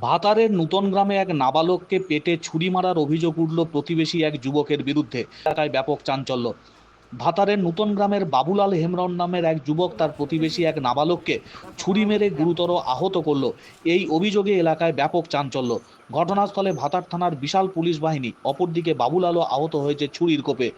ভাতারের নূতন গ্রামে এক নাবালককে পেটে ছুরি মারার অভিযোগ উঠল প্রতিবেশী এক যুবকের বিরুদ্ধে। এলাকায় ব্যাপক চাঞ্চল্য। ভাতারের নূতন গ্রামের বাবুলাল হেমরন নামের এক যুবক তার প্রতিবেশী এক নাবালককে ছুরি মেরে গুরুতর আহত করল। এই অভিযোগে এলাকায় ব্যাপক চাঞ্চল্য। ঘটনাস্থলে ভাতার থানার বিশাল পুলিশ বাহিনী, অপরদিকে বাবুলালও আহত হয়েছে ছুরির কোপে।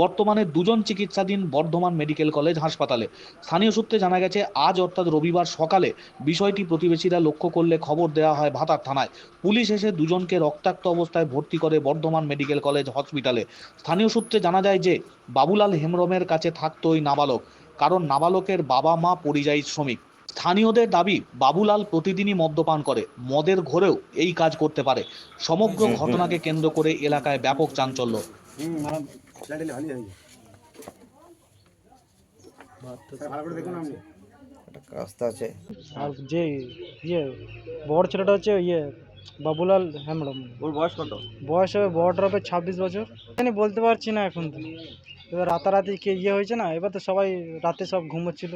বর্তমানে দুজন চিকিৎসাধীন বর্ধমান মেডিকেল কলেজ হাসপাতালে। স্থানীয় সূত্রে জানা গেছে আজ অর্থাৎ রবিবার সকালে বিষয়টি প্রতিবেশীরা লক্ষ্য করলে খবর দেওয়া হয় ভাতার থানায়। পুলিশ এসে দুজনকে রক্তাক্ত অবস্থায় ভর্তি করে বর্ধমান মেডিকেল কলেজ হসপিটালে। স্থানীয় সূত্রে জানা যায় যে বাবুলাল হেমরমের কাছে থাকতো ওই নাবালক কারণ নাবালকের বাবা মা পরিযায়ী শ্রমিক। স্থানীয়দের দাবি বাবুলাল প্রতিদিনই মদ্যপান করে মদের ঘরেও এই কাজ করতে পারে। সমগ্র ঘটনাকে কেন্দ্র করে এলাকায় ব্যাপক চাঞ্চল্য। একটা রাস্তা আছে। আর যে ইয়ে বড় ছেলেটা হচ্ছে ইয়ে বাবুলাল ওর বয়স কত? বয়স হবে বড়টার হবে ছাব্বিশ বছর। জানি বলতে পারছি না এখন তো। এবার রাতারাতি কে ইয়ে হয়েছে না এবার তো সবাই রাতে সব ঘুমোচ্ছিল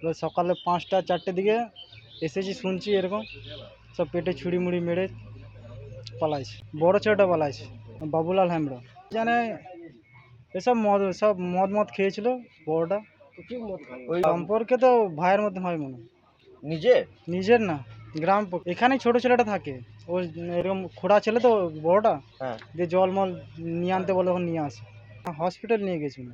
এবার সকালে পাঁচটা চারটে দিকে এসেছি শুনছি এরকম। সব পেটে ছুরি মুড়ি মেরে পালাইছে। বড় ছেলেটা পালাইছে বাবুলাল হেমড়ম জানে এসব মদ সব মদ মদ খেয়েছিল বড়টা। ওই সম্পর্কে তো ভাইয়ের মধ্যে হয় মনে। নিজে? নিজের না গ্রাম এখানে এখানেই ছোট ছেলেটা থাকে। ও এরকম খোড়া ছেলে তো বড়টা। হ্যাঁ। দিয়ে জল মল নিয়ে আনতে বলে ওখানে নিয়ে আসে। হসপিটাল নিয়ে গেছিল।